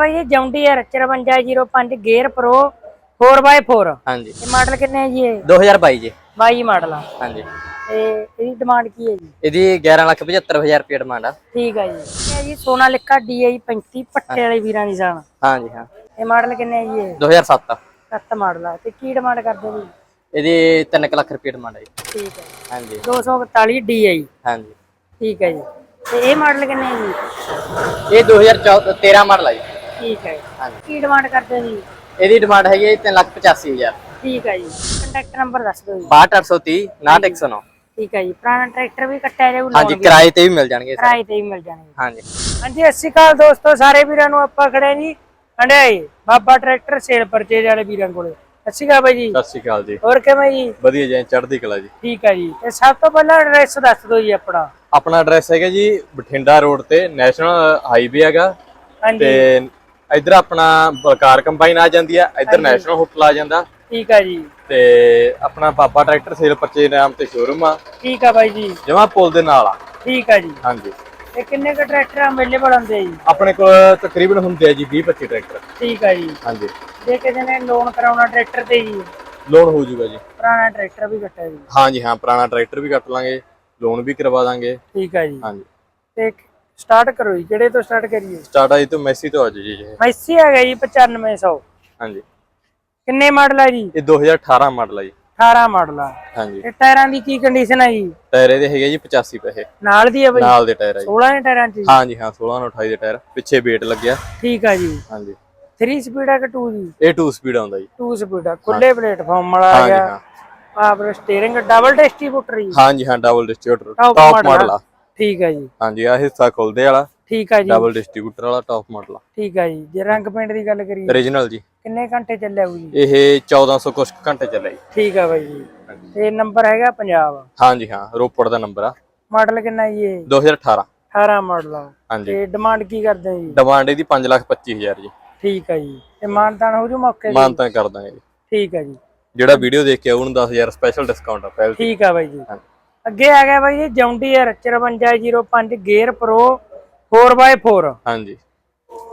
ਭਾਈ ਇਹ John Deere 5405 gear pro 4x4 ਹਾਂਜੀ। ਇਹ ਮਾਡਲ ਕਿੰਨੇ ਹੈ ਜੀ ਇਹ? 2022 ਜੀ। 22 ਮਾਡਲ ਆ। ਹਾਂਜੀ। ਤੇ ਇਹਦੀ ਡਿਮਾਂਡ ਕੀ ਹੈ ਜੀ? ਇਹਦੀ 1175000 ਰੁਪਏ ਡਿਮਾਂਡ ਆ। ਠੀਕ ਹੈ ਜੀ। ਇਹ ਹੈ ਜੀ ਸੋਨਾਲਿਕਾ DI 35 ਪੱਟੇ ਵਾਲੇ ਵੀਰਾਂ ਦੀ ਜਾਨ। ਹਾਂਜੀ ਹਾਂ। ਇਹ ਮਾਡਲ ਕਿੰਨੇ ਹੈ ਜੀ ਇਹ? 2007 ਸੱਤ। ਮਾਡਲ ਆ। ਤੇ ਕੀ ਡਿਮਾਂਡ ਕਰਦੇ ਜੀ ਇਹਦੀ 3 ਲੱਖ ਰੁਪਏ ਡਿਮਾਂਡ ਹੈ ਜੀ। ਠੀਕ ਹੈ ਹਾਂਜੀ। 242 DI ਹਾਂਜੀ। ਠੀਕ ਹੈ ਜੀ। ਤੇ ਇਹ ਮਾਡਲ ਕਿੰਨੇ ਹੈ ਜੀ? ਇਹ 2013 ਮਾਡਲ ਆ ਜੀ। ਠੀਕ ਹੈ ਹਾਂਜੀ। ਕੀ ਡਿਮਾਂਡ ਕਰਦੇ ਜੀ? ਇਹਦੀ ਡਿਮਾਂਡ ਹੈਗੀ ਹੈ 385000 ਠੀਕ ਹੈ ਜੀ। ਕੰਟੈਕਟ ਨੰਬਰ ਦੱਸ ਦਿਓ ਜੀ। 62830 6109 ਠੀਕ ਹੈ ਜੀ। ਪੁਰਾਣਾ ਟਰੈਕਟਰ ਵੀ ਕੱਟਿਆ ਜਾਊ ਹਾਂਜੀ ਲੋਨ ਵੀ। ਕਿਰਾਏ ਤੇ ਵੀ ਮਿਲ ਜਾਣਗੇ ਸਰ। ਕਿਰਾਏ ਤੇ ਵੀ ਮਿਲ ਜਾਣਗੇ। ਹਾਂਜੀ। ਹਾਂਜੀ ਸਤਿ ਸ਼੍ਰੀ ਅਕਾਲ ਦੋਸਤੋ ਸਾਰੇ ਵੀਰਾਂ ਨੂੰ ਆਪਾਂ ਖੜੇ ਹਾਂ ਜੀ। Handiaya Baba tractor sale purchase ਵਾਲੇ ਵੀਰਾਂ ਕੋਲੇ। ਸਤਿ ਸ਼੍ਰੀ ਅਕਾਲ ਬਾਈ ਜੀ। ਸਤਿ ਸ਼੍ਰੀ ਅਕਾਲ ਜੀ। ਹੋਰ ਕਿਵੇਂ ਜੀ? ਵਧੀਆ ਜੀ ਚੜ੍ਹਦੀ ਕਲਾ ਜੀ। ਠੀਕ ਹੈ ਜੀ। ਤੇ ਸਭ ਤੋਂ ਪਹਿਲਾਂ ਐਡਰੈਸ ਦੱਸ ਦਿਓ ਜੀ ਆਪਣਾ। ਆਪਣਾ ਐਡਰੈਸ ਹੈਗਾ ਜੀ ਬਠਿੰਡਾ ਰੋਡ ਤੇ ਨੈਸ਼ਨਲ ਹਾਈਵੇ ਹੈਗਾ। ਹਾਂਜੀ। ਤੇ ਇੱਧਰ ਆਪਣਾ ਬਲਕਾਰ ਕੰਬਾਈਨ ਆ ਜਾਂਦੀ ਆ ਇੱਧਰ ਨੈਸ਼ਨਲ ਹੋਟਲ ਆ ਜਾਂਦਾ। ਠੀਕ ਹੈ ਜੀ। ਤੇ ਆਪਣਾ ਬਾਬਾ ਟਰੈਕਟਰ ਸੇਲ ਪਰਚੇ ਨਾਮ ਤੇ ਸ਼ੋਰੂਮ ਆ। ਠੀਕ ਹੈ ਬਾਈ ਜੀ। ਜਮਾ ਪੁਲ ਦੇ ਨਾਲ ਆ। ਠੀਕ ਹੈ ਜੀ। ਹਾਂਜੀ। ਤੇ ਕਿੰਨੇ ਕੁ ਟਰੈਕਟਰ ਅਵੇਲੇਬਲ ਹੁੰਦੇ ਆ ਜੀ? ਆਪਣੇ ਕੋਲ ਤਕਰੀਬਨ ਹੁੰਦੇ ਆ ਜੀ 20 25 ਟਰੈਕਟਰ। ਠੀਕ ਹੈ ਜੀ। ਹਾਂਜੀ। ਜੇ ਕਿਸੇ ਨੇ ਲੋਨ ਕਰਾਉਣਾ ਟਰੈਕਟਰ ਤੇ ਜੀ ਲੋਨ ਹੋ ਜਾਊਗਾ ਜੀ। ਪੁਰਾਣਾ ਟਰੈਕਟਰ ਵੀ ਕੱਟਿਆ ਜੀ। ਹਾਂਜੀ ਹਾਂ ਪੁਰਾਣਾ ਟਰੈਕਟਰ ਵੀ ਕੱਟ ਲਾਂਗੇ ਲੋਨ ਵੀ ਕਰਵਾ ਦਾਂਗੇ। ਠੀਕ ਹੈ ਜੀ। ਹਾਂਜੀ। ਤੇ ਸਟਾਰਟ ਕਰੋ ਜੀ ਕਿਹੜੇ ਤੋਂ ਸਟਾਰਟ ਕਰੀਏ? ਸਟਾਰਟ ਆਈ ਤੋਂ ਮੈਸੀ ਤੋਂ ਆ ਜੀ ਇਹ ਮੈਸੀ ਹੈਗਾ ਜੀ 9500 ਹਾਂਜੀ। ਕਿੰਨੇ ਮਾਡਲ ਹੈ ਜੀ? ਇਹ 2018 ਮਾਡਲ ਆ ਜੀ। 18 ਮਾਡਲ ਆ। ਹਾਂਜੀ। ਤੇ ਟਾਇਰਾਂ ਦੀ ਕੀ ਕੰਡੀਸ਼ਨ ਹੈ ਜੀ? ਟਾਇਰ ਇਹਦੇ ਹੈਗੇ ਜੀ 85 ਪੈਸੇ। ਨਾਲ ਦੀ ਹੈ ਬਈ? ਨਾਲ ਦੇ ਟਾਇਰ ਆ ਜੀ। 16 ਦੇ ਟਾਇਰਾਂ 'ਚ ਜੀ? ਹਾਂਜੀ ਹਾਂ 16 ਨੂੰ 28 ਦੇ ਟਾਇਰ। ਪਿੱਛੇ ਵੇਟ ਲੱਗਿਆ। ਠੀਕ ਆ ਜੀ। ਹਾਂਜੀ। 3 ਸਪੀਡ ਆ ਕਿ 2 ਜੀ? ਇਹ 2 ਸਪੀਡ ਆਉਂਦਾ ਜੀ। 2 ਸਪੀਡ ਆ। ਖੁੱਲੇ ਪਲੇਟਫਾਰਮ ਵਾਲਾ ਆ ਹਾਂਜੀ ਗਿਆ। ਹਾਂ। ਆਪਰ ਸਟੀਅਰਿੰਗ ਡਬਲ ਡਿਸਟ੍ਰੀਬਿਊਟਰ ਜੀ ਹਾਂਜੀ ਹਾਂ double distributor Top top model model ਆ। ਠੀਕ ਆ ਜੀ। ਹਾਂਜੀ ਆ ਹਿੱਸਾ ਖੁੱਲਦੇ ਵਾਲਾ ਠੀਕ ਆ ਜੀ। ਡਬਲ ਡਿਸਟ੍ਰੀਬਿਊਟਰ ਵਾਲਾ ਟਾਪ ਮਾਡਲ ਠੀਕ ਆ ਜੀ। ਜੇ ਰੰਗ ਪੇਂਟ ਦੀ ਗੱਲ ਕਰੀਏ। Origignal ਜੀ। ਕਿੰਨੇ ਘੰਟੇ ਚੱਲਿਆ ਹੋਊ ਜੀ? ਇਹ 1400 ਕੁਛ ਕੁ ਘੰਟੇ ਚੱਲਿਆ ਜੀ। ਠੀਕ ਆ ਬਾਈ ਜੀ। ਤੇ ਨੰਬਰ ਹੈਗਾ ਪੰਜਾਬ ਹਾਂਜੀ ਹਾਂ ਰੋਪੜ ਦਾ ਨੰਬਰ ਆ। ਮਾਡਲ ਕਿੰਨਾ ਜੀ ਇਹ? 2018 18 ਮਾਡਲ ਆ। ਹਾਂਜੀ। ਤੇ ਡਿਮਾਂਡ ਕੀ ਕਰਦੇ ਜੀ? ਡਿਮਾਂਡ ਇਹਦੀ 525000 ਜੀ। ਠੀਕ ਆ ਜੀ। ਤੇ ਮਾਨਤਾਨ ਹੋ ਜੂ ਮੌਕੇ ਤੇ? ਮਾਨਤਾ ਕਰ ਦਾਂਗੇ ਜੀ। ਠੀਕ ਆ ਜੀ। ਜਿਹੜਾ ਵੀਡੀਓ ਦੇਖ ਕੇ ਉਹਨੂੰ 10000 ਸਪੈਸ਼ਲ ਡਿਸਕਾਊਂਟ ਆ ਪਹਿਲ ਠੀਕ ਆ ਬਾਈ ਜੀ। ਅੱਗੇ ਆ ਗਿਆ ਬਾਈ ਜੀ ਜੌਂਡੀਅਰ 5405 ਗੇਅਰ ਪ੍ਰੋ 4x4 ਹਾਂਜੀ।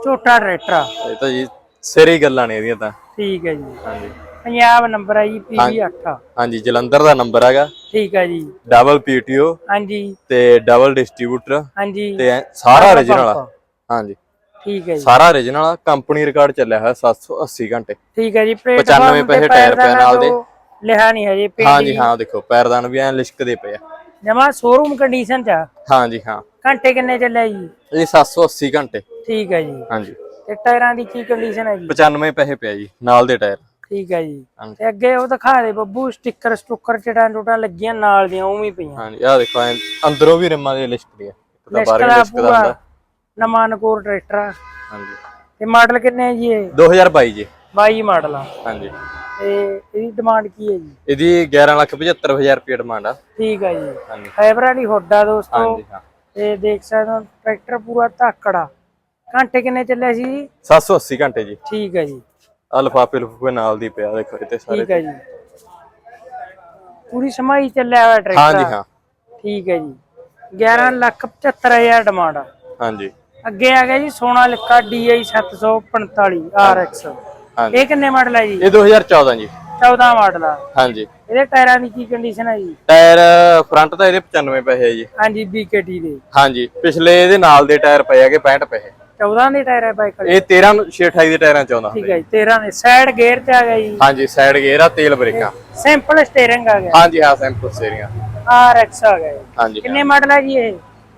ਛੋਟਾ ਟਰੈਕਟਰ ਆ। ਇਹ ਤਾਂ ਜੀ ਸਿਰੇ ਗੱਲਾਂ ਨੇ ਇਹਦੀਆਂ ਤਾਂ। ਠੀਕ ਹੈ ਜੀ। ਹਾਂਜੀ। ਪੰਜਾਬ ਨੰਬਰ ਹੈ ਜੀ PV8 ਹਾਂਜੀ ਜਲੰਧਰ ਦਾ ਨੰਬਰ ਹੈਗਾ। ਠੀਕ ਹੈ ਜੀ। ਡਬਲ ਪੀਟੀਓ ਹਾਂਜੀ। ਤੇ ਡਬਲ ਡਿਸਟ੍ਰੀਬਿਊਟਰ ਹਾਂਜੀ। ਤੇ ਸਾਰਾ origignal ਆ। ਹਾਂਜੀ। ਠੀਕ ਹੈ ਜੀ। ਸਾਰਾ origignal ਆ। ਕੰਪਨੀ ਰਿਕਾਰਡ ਚੱਲਿਆ ਹੋਇਆ 780 ਘੰਟੇ। ਠੀਕ ਹੈ ਜੀ। 95 ਪੈਸੇ ਟਾਇਰ ਪਿਆ ਨਾਲ ਦੇ। ਲਿਖਾ ਨਹੀਂ ਹਜੇ ਹਾਂਜੀ ਹਾਂ ਦੇਖੋ ਪੈਰਦਾਨ ਵੀ ਐ ਲਿਸ਼ਕਦੇ ਪਏ ਆ। ਜਮਾ ਸ਼ੋਰੂਮ ਕੰਡੀਸ਼ਨ ਚ ਆ। ਹਾਂਜੀ ਹਾਂ। ਘੰਟੇ ਕਿੰਨੇ ਚੱਲਿਆ ਜੀ? ਇਹ 780 ਘੰਟੇ। ਠੀਕ ਹੈ ਜੀ। ਹਾਂਜੀ ਤੇ ਟਾਇਰਾਂ ਦੀ ਕੀ ਕੰਡੀਸ਼ਨ ਹੈ ਜੀ? 95 ਪੈਸੇ ਪਿਆ ਜੀ ਨਾਲ ਦੇ ਟਾਇਰ। ਠੀਕ ਹੈ ਜੀ। ਤੇ ਅੱਗੇ ਉਹ ਦਿਖਾ ਦੇ ਬੱਬੂ ਸਟicker ਸਟੁੱਕਰ ਚਟਾਂ ਟੁਟਾਂ ਲੱਗੀਆਂ ਨਾਲ ਦੀਆਂ ਉਵੇਂ ਪਈਆਂ। ਹਾਂਜੀ ਆਹ ਦੇਖੋ ਅੰਦਰੋਂ ਵੀ ਰਿਮਾਂ ਦੀ ਲਿਸ਼ਕਦੀ ਆ ਇੱਕ ਤਾਂ ਬਾਹਰ ਲਿਸ਼ਕਦਾ ਹੁੰਦਾ। ਨਵਾਂ ਨਕੋਰ ਟਰੈਕਟਰ ਆ। ਹਾਂਜੀ ਤੇ ਮਾਡਲ ਕਿੰਨੇ ਹੈ ਜੀ ਇਹ? 2022 ਜੀ। 22 ਮਾਡਲ ਆ। ਹਾਂਜੀ। ਤੇ ਇਹਦੀ ਡਿਮਾਂਡ ਕੀ ਹੈ ਜੀ? ਇਹਦੀ 1175000 ਰੁਪਏ ਡਿਮਾਂਡ ਆ। ਠੀਕ ਹੈ ਜੀ। ਵਾਲੀ ਹੁੱਡਾ ਦੋਸਤੋ। ਹਾਂਜੀ ਹਾਂ। ਤੇ ਦੇਖ ਸਕਦੇ ਹੋ ਟਰੈਕਟਰ ਪੂਰਾ ਧਾਕੜਾ। ਘੰਟੇ ਕਿੰਨੇ ਚੱਲਿਆ ਸੀ ਜੀ? 780 ਘੰਟੇ ਜੀ। ਠੀਕ ਹੈ ਜੀ। ਆ ਲਫਾਫੇ ਲਫੂਫੇ ਨਾਲ ਦੀ ਪਿਆ ਦੇਖੋ ਇੱਥੇ ਸਾਰੇ ਠੀਕ ਹੈ ਜੀ। ਪੂਰੀ ਸਮਾਈ ਚੱਲਿਆ ਹੋਇਆ ਟਰੈਕਟਰ ਹਾਂਜੀ ਹਾਂ। ਠੀਕ ਹੈ ਜੀ। 11 ਲੱਖ 75000 ਡਿਮਾਂਡ ਆ। ਹਾਂਜੀ। ਅੱਗੇ ਆ ਗਿਆ ਜੀ ਸੋਨਾਲਿਕਾ DI 745 RX ਇਹ ਕਿੰਨੇ ਮਾਡਲ ਹੈ ਜੀ? ਇਹ 2014 ਜੀ। 14 ਮਾਡਲ ਆ। ਹਾਂਜੀ। ਇਹਦੇ ਟਾਇਰਾਂ ਦੀ ਕੀ ਕੰਡੀਸ਼ਨ ਹੈ ਜੀ? ਟਾਇਰ ਫਰੰਟ ਦਾ ਇਹਦੇ 95 ਪੈਸੇ ਆ ਜੀ। ਹਾਂਜੀ BKT ਦੇ। ਹਾਂਜੀ ਪਿਛਲੇ ਇਹਦੇ ਨਾਲ ਦੇ ਟਾਇਰ ਪਏ ਹੈਗੇ 65 ਪੈਸੇ 14 ਦੇ ਟਾਇਰ ਹੈ ਬਾਈਕ ਇਹ 13 ਨੂੰ 628 ਦੇ ਟਾਇਰਾਂ ਚ ਆਉਂਦਾ ਠੀਕ ਹੈ ਜੀ 13 ਦੇ। ਸਾਈਡ ਗੇਅਰ ਤੇ ਆ ਗਿਆ ਜੀ। ਹਾਂਜੀ ਸਾਈਡ ਗੇਅਰ ਆ ਤੇਲ ਬ੍ਰੇਕਾਂ। ਸਿੰਪਲ ਸਟੀਅਰਿੰਗ ਆ ਗਿਆ। ਹਾਂਜੀ ਹਾਂ ਸੈਂਪਲ ਸੇਰੀਆਂ RX ਆ ਗਿਆ ਹਾਂਜੀ ਕਿੰਨੇ ਮਾਡਲ ਹੈ ਜੀ ਇਹ?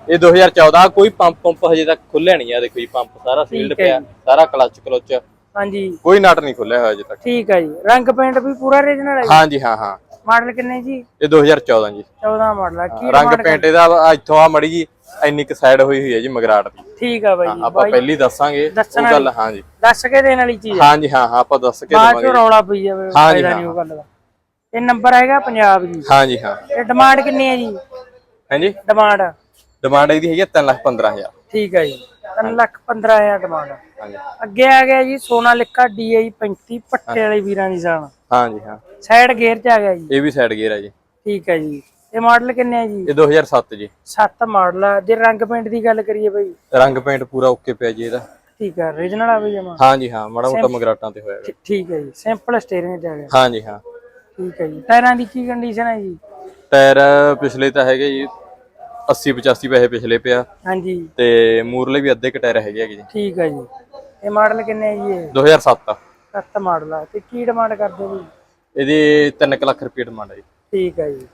ਇਹ 2014 ਕੋਈ ਪੰਪ ਪੰਪ ਹਜੇ ਤੱਕ ਖੁੱਲਿਆ ਨਹੀਂ ਆ। ਦੇਖੋ ਜੀ ਪੰਪ ਸਾਰਾ ਸੀਲਡ ਹੈ ਪਿਆ ਸਾਰਾ ਕਲਚ ਕਲਚ ਹਾਂਜੀ। ਕੋਈ ਨਟ ਨਹੀਂ ਖੁੱਲਿਆ ਹੋਇਆ ਹਜੇ ਤੱਕ। ਠੀਕ ਹੈ ਜੀ। ਰੰਗ ਪੇਂਟ ਵੀ ਪੂਰਾ origignal ਹੈ ਜੀ? ਹਾਂਜੀ ਹਾਂ ਹਾਂ। ਮਾਡਲ ਕਿੰਨੇ ਜੀ? ਇਹ 2014 ਜੀ। 14 ਮਾਡਲ ਆ। ਕੀ ਰੰਗ ਪੇਂਟ ਇਹਦਾ ਆ ਇੱਥੋਂ ਆ ਮੜੀ ਜੀ ਇੰਨੀ ਕੁ ਸਾਈਡ ਹੋਈ ਹੋਈ ਹੈ ਜੀ ਮਗਰਾਟ ਦੀ। ਠੀਕ ਆ ਬਾਈ ਜੀ ਆਪਾਂ ਪਹਿਲੀ ਦੱਸਾਂਗੇ ਉਹ ਗੱਲ ਹਾਂਜੀ। ਦੱਸ ਕੇ ਦੇਣ ਵਾਲੀ ਚੀਜ਼ ਆ। ਹਾਂਜੀ ਹਾਂ ਹਾਂ ਆਪਾਂ ਦੱਸ ਕੇ ਬਾਅਦ ਦੇਵਾਂਗੇ ਚੋਂ ਰੌਲਾ ਪਈ ਜਾਵੇ ਹਾਂਜੀ, ਫਾਇਦਾ ਹਾਂ। ਨਹੀਂ ਉਹ ਗੱਲ ਦਾ। ਇਹ ਨੰਬਰ ਹੈਗਾ ਪੰਜਾਬ ਜੀ ਹਾਂਜੀ ਹਾਂ। ਇਹ ਡਿਮਾਂਡ ਕਿੰਨੀ ਹੈ ਜੀ? ਹਾਂਜੀ? ਡਿਮਾਂਡ ਡਿਮਾਂਡ ਇਹਦੀ ਹੈਗੀ 3 ਲੱਖ 15000 ਠੀਕ ਹੈ ਜੀ। 3 ਲੱਖ 15000 ਡਿਮਾਂਡ ਹਾਂਜੀ। ਅੱਗੇ ਆ ਗਿਆ ਜੀ ਸੋਨਾਲਿਕਾ DI 35 ਪੱਟੇ ਵਾਲੀ ਵੀਰਾਂ ਦੀ ਜਾਨ ਹਾਂਜੀ ਹਾਂ। ਸਾਈਡ ਗੇਅਰ ਚ ਆ ਗਿਆ ਜੀ। ਇਹ ਵੀ ਸਾਈਡ ਗੇਅਰ ਹੈ ਜੀ। ਠੀਕ ਹੈ ਜੀ। ਇਹ ਮਾਡਲ ਕਿੰਨੇ ਹੈ ਜੀ? ਇਹ 2007 ਜੀ। 7 ਮਾਡਲ ਆ। ਜੇ ਰੰਗ ਪੇਂਟ ਦੀ ਗੱਲ ਕਰੀਏ ਬਈ। ਰੰਗ ਪੇਂਟ ਪੂਰਾ ਓਕੇ ਪਿਆ ਜੀ ਇਹਦਾ। ਠੀਕ ਹੈ ਰੀਜਨਲ ਆ ਬਈ ਜਮਾ ਹਾਂਜੀ ਹਾਂ ਮਾੜਾ ਮੋਟਾ ਮਗਰਾਟਾਂ ਤੇ ਹੋਇਆ ਹੈਗਾ। ਠੀਕ ਹੈ ਜੀ। ਸਿੰਪਲ ਸਟੀਅਰਿੰਗ ਤੇ ਆ ਗਿਆ। ਹਾਂਜੀ ਹਾਂ। ਠੀਕ ਹੈ ਜੀ। ਟਾਇਰਾਂ ਦੀ ਕੀ ਕੰਡੀਸ਼ਨ ਹੈ ਜੀ? ਟਾਇਰ ਪਿਛਲੇ ਤਾਂ ਹੈਗੇ ਜੀ 80 85 ਪੈਸੇ ਪਿਛਲੇ ਪਿਆ। ਹਾਂਜੀ। ਤੇ ਮੂਰਲੇ ਵੀ ਅੱਧੇ ਕ ਟਾਇਰ ਹੈਗੇ ਆ ਜੀ। ਠੀਕ ਹੈ ਜੀ। ਇਹ ਮਾਡਲ ਕਿੰਨੇ ਹੈ ਜੀ ਇਹ? 2007 ਸੱਤ ਮਾਡਲ ਆ। ਤੇ ਕੀ ਡਿਮਾਂਡ ਕਰਦੇ ਹੋ ਜੀ ਇਹਦੀ 3 ਲੱਖ ਰੁਪਏ ਡਿਮਾਂਡ ਹੈ ਜੀ। ਠੀਕ ਹੈ ਜੀ।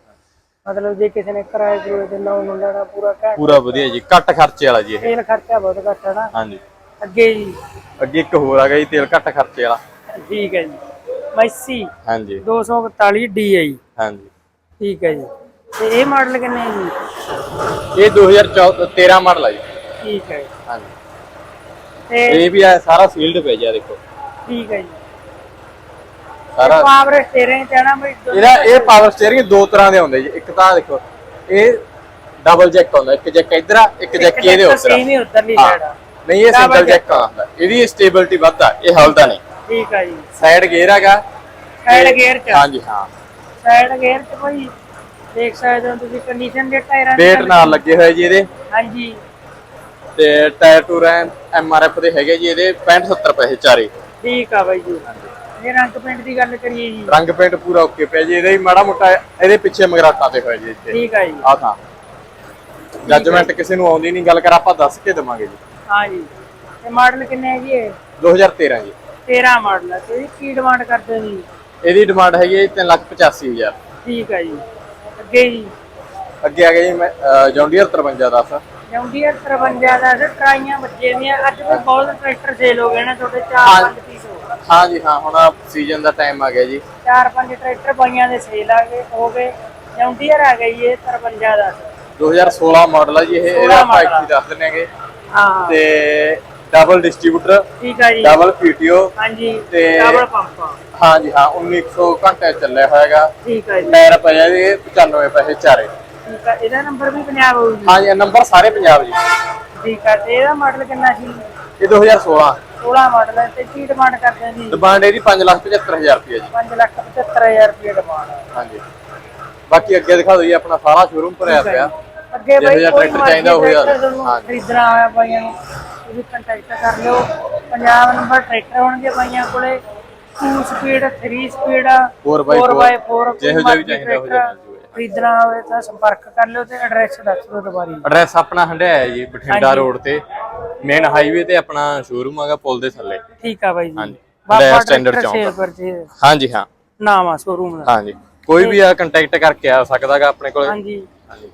ਮਤਲਬ ਜੇ ਕਿਸੇ ਨੇ ਕਿਰਾਏ ਕਰੂਏ ਤੇ ਲੋਨ ਲੈਣਾ ਪੂਰਾ ਘੱਟ। ਪੂਰਾ ਵਧੀਆ ਜੀ। ਘੱਟ ਖਰਚੇ ਵਾਲਾ ਜੀ ਇਹ। ਤੇਲ ਖਰਚਾ ਬਹੁਤ ਘੱਟ ਹੈ ਨਾ। ਹਾਂਜੀ। ਅੱਗੇ ਜੀ। ਅੱਗੇ ਇੱਕ ਹੋਰ ਆ ਗਿਆ ਜੀ ਤੇਲ ਘੱਟ ਖਰਚੇ ਵਾਲਾ। ਠੀਕ ਹੈ ਜੀ। ਮੈਸੀ। ਹਾਂਜੀ। 241 DI ਹਾਂਜੀ। ਠੀਕ ਹੈ ਜੀ। ਤੇ ਇਹ ਮਾਡਲ ਕਿੰਨੇ ਹੈ ਜੀ? ਇਹ 2014 13 ਮਾਡਲ ਆ ਜੀ। ਠੀਕ ਹੈ। ਹਾਂਜੀ। ਤੇ ਇਹ ਵੀ ਆ ਸਾਰਾ ਸੀਲਡ ਪਿਆ ਜੀ ਆਹ ਦੇਖੋ। ਠੀਕ ਹੈ ਜੀ। ਸਾਰਾ ਪਾਵਰ ਸਟੀਅਰਿੰਗ ਤੇ ਨਾ ਬਈ ਦੋਨੋਂ ਇਹਦਾ ਇਹ ਪਾਵਰ ਸਟੀਅਰਿੰਗ ਦੋ ਤਰ੍ਹਾਂ ਦੇ ਹੁੰਦੇ ਜੀ। ਇੱਕ ਤਾਂ ਦੇਖੋ ਇਹ ਡਬਲ ਜੈਕ ਹੁੰਦਾ ਇੱਕ ਜੈਕ ਇਧਰ ਆ ਇੱਕ ਜੈਕ ਇਹਦੇ ਉੱਪਰ ਆ। ਸੇਮ ਹੀ ਉਧਰਲੀ ਹਾਂ। ਆ। ਨਹੀਂ ਇਹ Double ਸਿੰਗਲ jack ਜੈਕ ਆਉਂਦਾ ਇਹਦੀ ਸਟੇਬਿਲਿਟੀ ਵੱਧ ਆ ਇਹ ਹਲਦਾ ਨਹੀਂ। ਠੀਕ ਹੈ ਜੀ। ਸਾਈਡ ਗੇਅਰ ਹੈਗਾ। ਸਾਈਡ ਗੇਅਰ ਚ ਹਾਂਜੀ ਹਾਂ। ਸਾਈਡ ਗੇਅਰ ਚ ਭਾਈ ਦੇਖ ਸਕਦੇ ਹੋ ਤੁਸੀਂ ਕੰਡੀਸ਼ਨ ਦੇ ਟਾਇਰਾਂ ਦੀ ਵੇਟ ਨਾਲ ਲੱਗੇ ਹੋਏ ਜੀ ਇਹਦੇ। ਹਾਂਜੀ। ਤੇ ਟਾਇਰ ਟੂਰ ਐਮ ਆਰ ਐਫ ਦੇ ਹੈਗੇ ਜੀ ਇਹਦੇ 65 70 ਪੈਸੇ ਚਾਰੇ। ਠੀਕ ਆ ਬਾਈ ਜੀ। ਜੇ ਰੰਗ ਪਿੰਡ ਦੀ ਗੱਲ ਕਰੀਏ ਜੀ। ਰੰਗ ਪੇਂਟ ਪੂਰਾ ਓਕੇ ਪਿਆ ਜੀ ਇਹਦਾ ਹੀ ਮਾੜਾ ਮੋਟਾ ਇਹਦੇ ਪਿੱਛੇ ਮਗਰਾਟਾ ਤੇ ਹੋਇਆ ਜੀ ਇੱਥੇ। ਠੀਕ ਆ ਜੀ। ਆ ਥਾਂ ਜੱਜਮੈਂਟ ਕਿਸੇ ਨੂੰ ਆਉਂਦੀ ਨਹੀਂ ਗੱਲ ਕਰ ਆਪਾਂ ਦੱਸ ਕੇ ਦਵਾਂਗੇ ਜੀ। ਹਾਂ ਜੀ। ਤੇ ਮਾਡਲ ਕਿੰਨੇ ਹੈ ਜੀ ਇਹ? 2013 ਜੀ। 13 ਮਾਡਲ ਹੈ ਤੇ ਇਹਦੀ ਕੀ ਡਿਮਾਂਡ ਕਰਦੇ ਹੋ ਜੀ ਇਹਦੀ ਡਿਮਾਂਡ ਹੈਗੀ ਹੈ 385000 ਠੀਕ ਆ ਜੀ। ਅੱਗੇ ਜੀ। ਅੱਗੇ ਆ ਗਿਆ ਜੀ ਜੌਂਡੀਅਰ 5310 ਜੌਂਡੀਅਰ 53 ਦਾ ਸਰ ਟਰਾਈਆਂ ਬੱਚੇ ਦੀਆਂ। ਅੱਜ ਵੀ ਬਹੁਤ ਟਰੈਕਟਰ ਸੇਲ ਹੋ ਗਏ ਨੇ ਤੁਹਾਡੇ 4-5 ਪੀਸ ਹੋ ਗਏ। ਹਾਂ ਜੀ ਹਾਂ ਹੁਣ ਸੀਜ਼ਨ ਦਾ ਟਾਈਮ ਆ ਗਿਆ ਜੀ। 4-5 ਟਰੈਕਟਰ ਬਾਈਆਂ ਦੇ ਸੇਲ ਆ ਗਏ ਹੋ ਗਏ। ਜੌਂਡੀਅਰ ਆ ਗਈ ਇਹ 53 ਦਾ। ਸਰ 2016 ਮਾਡਲ ਆ ਜੀ ਇਹ 16 ਇਹਦਾ ਆਪਾਂ model ਆ। ਇੱਕ ਹੀ ਦੱਸ ਦਿੰਦੇ ਹੈਗੇ। ਹਾਂ। ਤੇ ਡਬਲ ਡਿਸਟ੍ਰੀਬਿਊਟਰ ਠੀਕ ਆ ਜੀ। ਡਬਲ ਪੀਟੀਓ ਹਾਂਜੀ ਤੇ- ਡਬਲ ਪੰਪ ਹਾਂ ਜੀ ਹਾਂ 1900 ਘੰਟੇ ਚੱਲਿਆ ਹੋਏਗਾ ਠੀਕ ਆ ਜੀ। ਟਾਇਰ ਪਏ ਆ ਇਹਦੇ 95 ਪੈਸੇ ਚਾਰੇ। ਠੀਕ ਆ ਇਹਦਾ ਨੰਬਰ ਵੀ ਪੰਜਾਬ ਹੋਊ ਜੀ? ਹਾਂ ਜੀ ਨੰਬਰ ਸਾਰੇ ਪੰਜਾਬ ਜੀ। ਠੀਕ ਆ ਤੇ ਇਹਦਾ ਮਾਡਲ ਕਿੰਨਾ ਸੀ? ਇਹ 2016 16 ਮਾਡਲ ਹੈ ਤੇ ਕੀ ਡਿਮਾਂਡ ਕਰਦੇ ਜੀ? ਡਿਮਾਂਡ ਇਹਦੀ 575000 ਰੁਪਏ ਜੀ। 5 ਲੱਖ 75000 ਰੁਪਏ ਡਿਮਾਂਡ ਹੈ ਹਾਂਜੀ। ਬਾਕੀ ਅੱਗੇ ਦਿਖਾ ਦਿਓ ਜੀ ਆਪਣਾ ਸਾਰਾ ਸ਼ੋਰੂਮ ਭਰਿਆ ਪਿਆ। ਅੱਗੇ ਬਾਈ ਕੋਈ ਚਾਹੀਦਾ ਟਰੈਕਟਰ ਆ। ਤੁਹਾਨੂੰ ਹਾਂਜੀ। ਖਰੀਦਣਾ ਹੋਇਆ ਬਾਈਆਂ ਨੂੰ। ਤੁਸੀਂ ਕੰਟੈਕਟ ਕਰ ਲਿਓ। ਪੰਜਾਬ ਨੰਬਰ ਟਰੈਕਟਰ ਹੋਣਗੇ ਬਾਈਆਂ ਕੋਲੇ। 2 ਸਪੀਡ 3 ਸਪੀਡ 4x4 4x4 ਜਿਹੋ ਜਿਹਾ ਵੀ ਚਾਹੀਦਾ ਮਿਲ ਜੂਗਾ। ਖਰੀਦਣਾ ਹੋਵੇ ਤਾਂ ਸੰਪਰਕ ਕਰ ਲਿਓ ਤੇ ਐਡਰੈਸ ਦੱਸ ਦਿਓ ਦੁਬਾਰੀ। ਐਡਰੈਸ ਆਪਣਾ ਹੰਡਿਆ ਹੈ ਜੀ ਬਠਿੰਡਾ। ਰੋਡ ਤੇ। ਮੇਨ ਹਾਈਵੇ ਤੇ ਆਪਣਾ ਸ਼ੋਰੂਮ ਹੈਗਾ ਪੁਲ ਦੇ ਥੱਲੇ। ਠੀਕ ਆ ਬਾਈ ਜੀ। ਹਾਂਜੀ। ਬਾਬਾ ਸਟੈਂਡਰਡ ਚੌਂਕ। ਹਾਂਜੀ ਹਾਂ। ਨਾਮ ਆ ਸ਼ੋਰੂਮ ਦਾ। ਹਾਂਜੀ। ਕੋਈ ਵੀ ਆ ਕੰਟੈਕਟ ਕਰਕੇ ਆ ਸਕਦਾਗਾ ਆਪਣੇ ਕੋਲੇ। ਹਾਂਜੀ। ਹਾਂਜੀ।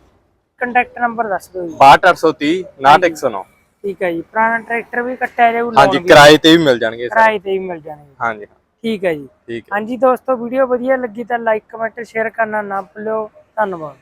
ਕੰਟੈਕਟ ਨੰਬਰ ਦੱਸ ਦਿਓ ਜੀ। 62830 6109 ਠੀਕ ਹੈ ਜੀ ਪੁਰਾਣਾ ਟਰੈਕਟਰ ਵੀ ਕੱਟਿਆ ਜਾਊ ਹਾਂਜੀ ਕਿਰਾਏ ਤੇ ਵੀ ਮਿਲ ਜਾਣਗੇ ਕਿਰਾਏ ਤੇ ਵੀ ਮਿਲ ਜਾਣਗੇ ਹਾਂਜੀ ਠੀਕ ਹੈ ਜੀ। ਹਾਂਜੀ ਦੋਸਤੋ ਵੀਡੀਓ ਵਧੀਆ ਲੱਗੀ ਤਾਂ ਲਾਈਕ ਕਮੈਂਟ ਸ਼ੇਅਰ ਕਰਨਾ ਨਾ ਭੁੱਲਿਓ। ਧੰਨਵਾਦ।